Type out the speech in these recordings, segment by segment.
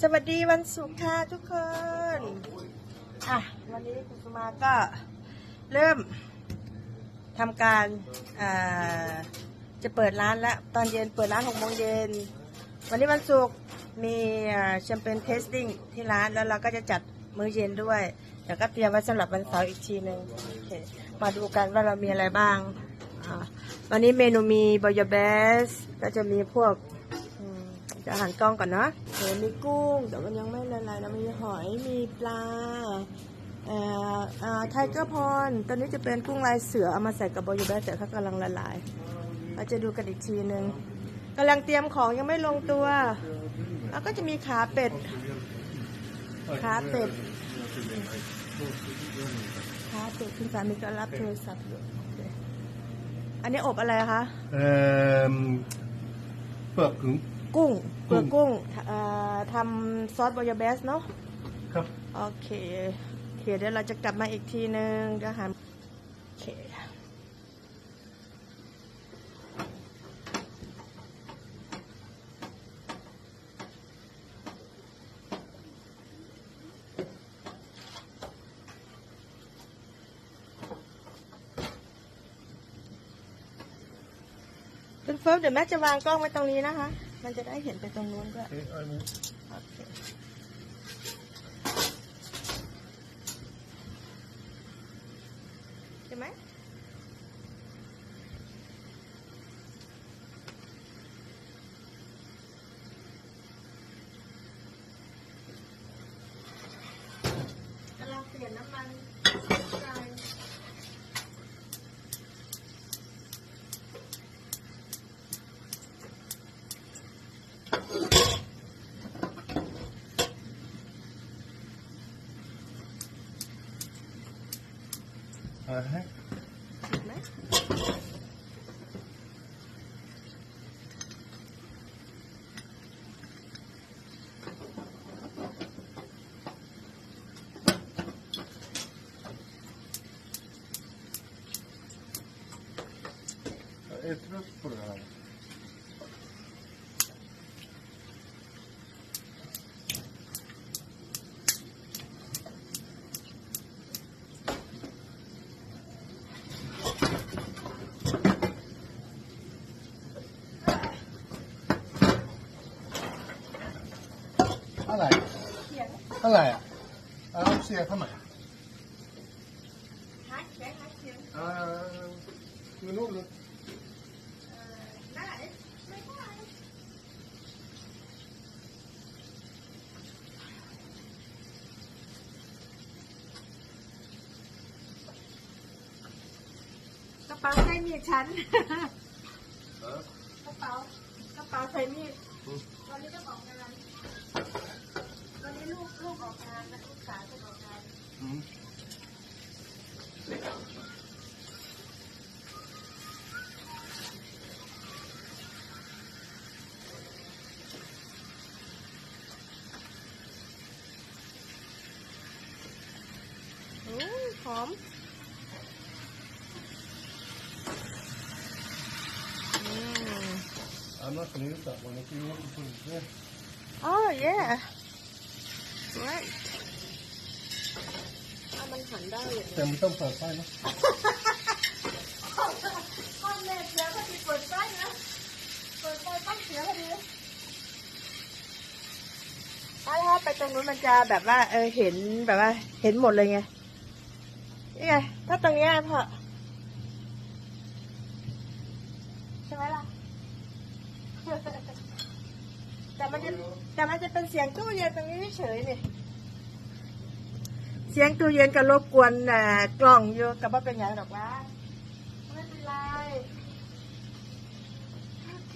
สวัสดีวันศุกร์ค่ะทุกคน อะ วันนี้คุณสุมาก็เริ่มทำการจะเปิดร้านแล้วตอนเย็นเปิดร้านหกโมงเย็น วันนี้วันศุกร์มีแชมเปญเทสติ้งที่ร้านแล้วเราก็จะจัดมื้อเย็นด้วยเดี๋ยวก็เตรียมไว้สำหรับวันเสาร์อีกทีหนึ่งมาดูกันว่าเรามีอะไรบ้าง วันนี้เมนูมีบอยเบสก็จะมีพวก จะหันกล้องก่อนเนาะเดี๋ยวมีกุ้ง แต่มันยังไม่ละลายนะมีหอยมีปลาเอ่อเอ่อไทเกอร์พอนตอนนี้จะเป็นกุ้งลายเสือเอามาใส่กับบอยแบสแต่เขากำลังละลายเราจะดูกันอีกทีหนึ่งกำลังเตรียมของยังไม่ลงตัว แล้วก็จะมีขาเป็ด ขาเป็ด ขาเป็ดคุณสามีก็รับโทรศัพท์อยู่อันนี้อบอะไรคะ เอ่อเปลือกถึง กุ้งเปลือกกุ้กุ้งงเอ่อทำซอสบอยาเบสเนาะครับโอเคโอเคเดี๋ยวเราจะกลับมาอีกทีนึงก็หันโอเคคุณเฟิร์สเดี๋ยวแม่จะวางกล้องไว้ตรงนี้นะคะ มันจะได้เห็นไปตรงนู้นด้วยเอ๊ะอันนี้โอเคเห็นไหมกำลังเปลี่ยนน้ำมันใส่ อ่าฮะ เห็นไหม เอ๊ะทรัส por ahí อะไร เขียนอะไรอะเอาเสียทำไมหาเขียนหาเขียนอ่าอยู่นู่นเลยเอ่อได้ไม่ได้กระเป๋าใส่มีดฉันเออกระเป๋ากระเป๋าใส่มีดวันนี้จะออกงานวันนี้ ลูกลูกออกงานนะลูกสาวจะออกงาน อืม อืมหอมอืม I'm not gonna use that one if you want to put it there อ๋ อ yeah right อะมันหันได้อยู่แต่ไม่ต้องเปิดไฟนะก้อนแม่เสียพอดีเปิดไฟนะเปิดไฟต้องเสียพอดีถ้าถ้าไปตรงนู้นมันจะแบบว่า เออเห็นแบบว่า เห็นหมดเลยไงนี่ไงถ้าตรงเนี้ยพอใช่ไหมล่ะแต่มันจะ แต่มันจะเป็นเสียงตู้เย็นตรงนี้เฉยนี่เสียงตู้เย็นก็รบกวนอ่ากล่องอยู่กับว่าเป็นอย่างหรอกว่าไม่เป็นไรโอเค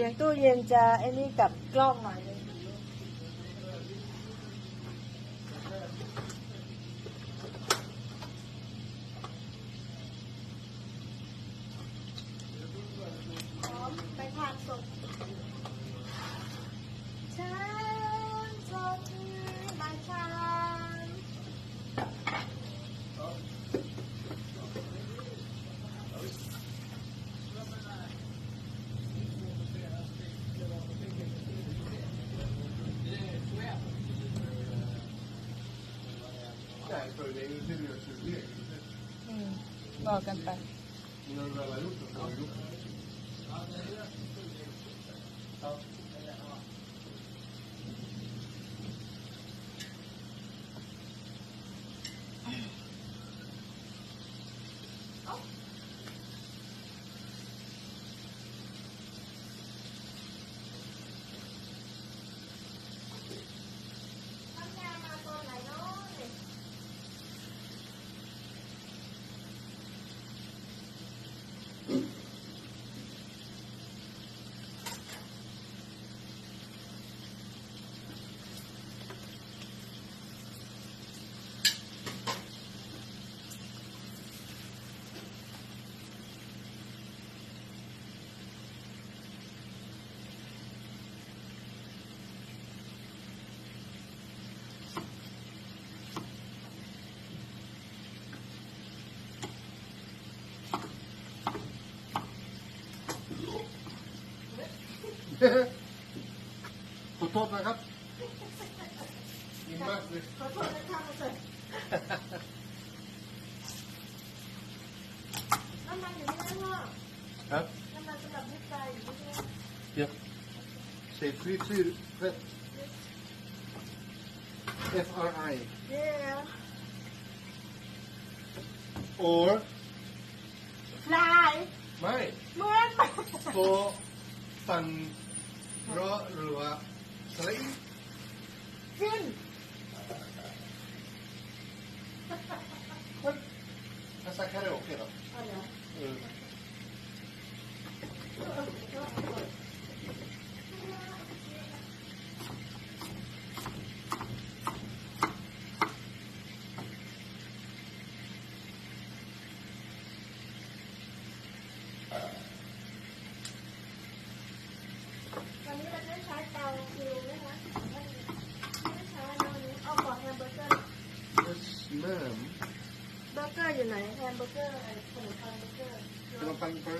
สียงตู้เย็นจะไอ้นี่กับกล้องหน่อยนึงพร้อมไปทานสดชานสดมาชาน Nej, för det är ju seriöst ur อืม บอกกัน ขอโทษนะครับยินมากเลยขอโทษนะคะมาเสร็จน้ำมันอยู่ที่ไหนพ่อครับน้ำมันสำหรับยึดใจอยู่ที่ไหน Ja. Säg frityr F-R-I. เย้ Or ลายไม่เหมือนไปโฟฟันรอหรือว่าสไลด์ฟินภาษาแค่ได้โอเคหรอเอาเดี๋ยวเออ วันนี้เราจะใช้เตาคิวนะคะไม่ใช้เตานี้เอาก่อนแฮมเบอร์เกอร์ yes ma'am เบอร์เกอร์อยู่ไหนแฮมเบอร์เกอร์ไอ้ขนมปังเบอร์เกอร์ขนมปังปัง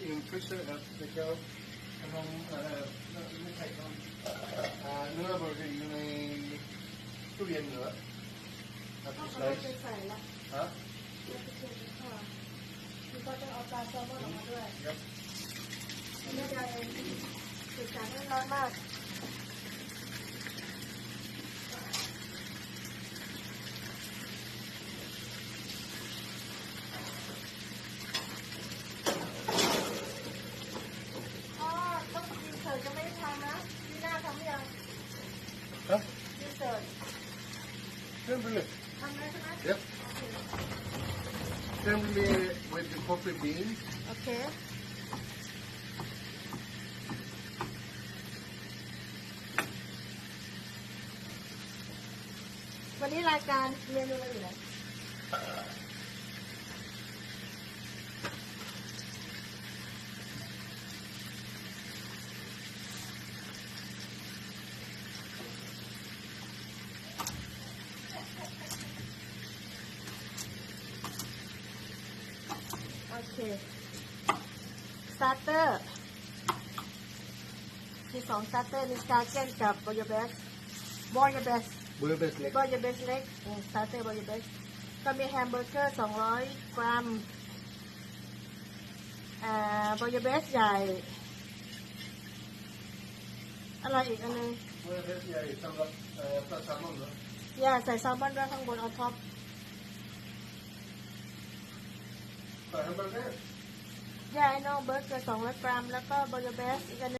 อินฟรีเซอร์ครับแล้วก็ขนมเอ่อไม่ใช่ขนมอ่าเนื้อเบอร์เกอร์อยู่ในตู้เย็นเหรอครับต้องสเอาไลไปด์ใส่ละฮะแล้วก็เช็ดค่ะแล้วก็ต้องเอาปลาแซลมอนออกมาด้วยครับไม่ได้เองสื่อสารไม่ร้อนมาก อ๋อต้องกินเสิร์ฟจะไม่ได้ทำนะพี่หน้าทำหรือยัง ฮะ กินเสิร์ฟ Simply. ทำแล้วใช่ไหม Yep. Simply with the coffee bean. โอเควันนี้รายการ เมนูอะไรอยู่ไหนโอเคสตาร์เตอร์มีสองสตาร์เตอร์มีสตาร์เกนกับบอยเบสบอยเบส Bullabes leg. บอยเบสเล็กสตาร์เตอร์บอยเบสก็มีแฮมเบอร์เกอร์สองร้อยกรัมอ่าบอยเบสใหญ่อะไรอีกอันนึง Bullabes är i samma eh, plats samman då. อย่าใส่แซลมอนด้วยข้างบนเอาท็อป För hamburgare? อย่าไอ้น้อเบิร์เกอร์สองร้อยกรัม แล้วก็บอยเบสอีกอันนึง